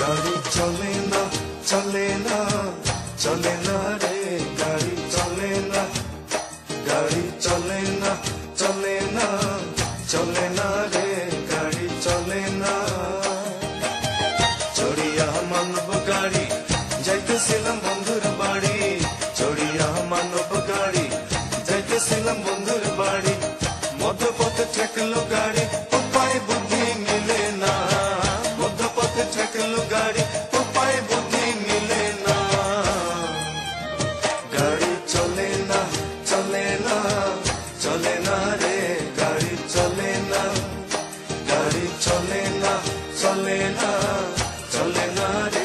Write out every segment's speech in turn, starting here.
গাড়ি চলে না যাইতেছিলাম বন্ধুর বাড়ি চড়িয়া মানব গাড়ি যাইতেছিলাম বন্ধুর বাড়ি, মধ্যপথে ঠেকলো গাড়ি, উপায় বুদ্ধি মিলে না। মধ্যপথে ঠেকলো গাড়ি, উপায় বুদ্ধি মিলে না। গাড়ি চলে না চলে না চলে না রে। গাড়ি চলে না চলে না চলে না রে।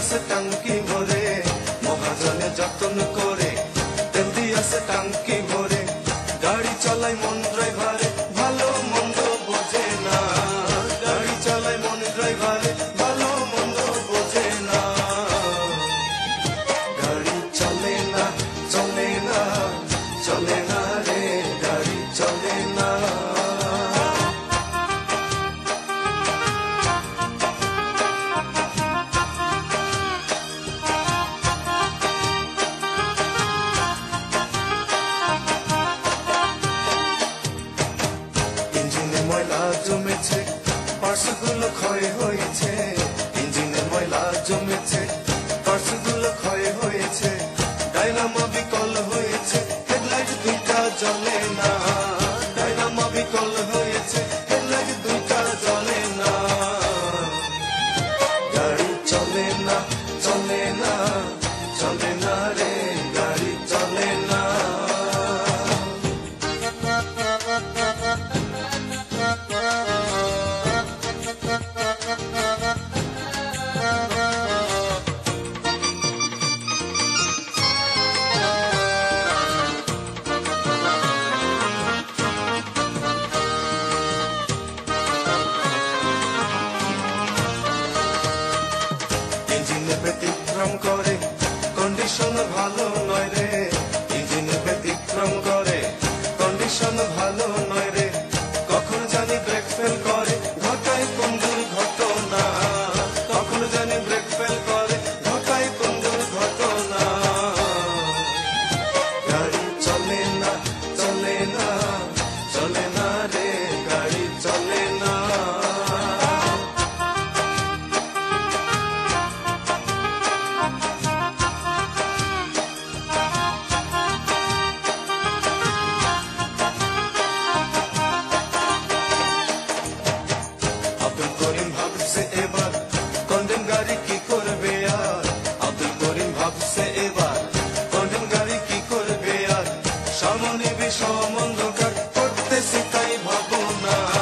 দিয়াছে টাঙ্কি ভরে মহাজনে যত্ন করে তেল দিয়াছে টাঙ্কি Don't ব্যতিক্রম করে। কন্ডিশন ভালো নয় রে ইঞ্জিনে ব্যতিক্রম করে। কন্ডিশন ভালো ভাবছে এবার কন্ডেম গাড়ি কি করবে আর আব্দুল করিম ভাবছে এবার কন্ডেম গাড়ি কি করবে আর সামনে বিষম অন্ধকার করতেছে তাই ভাবনা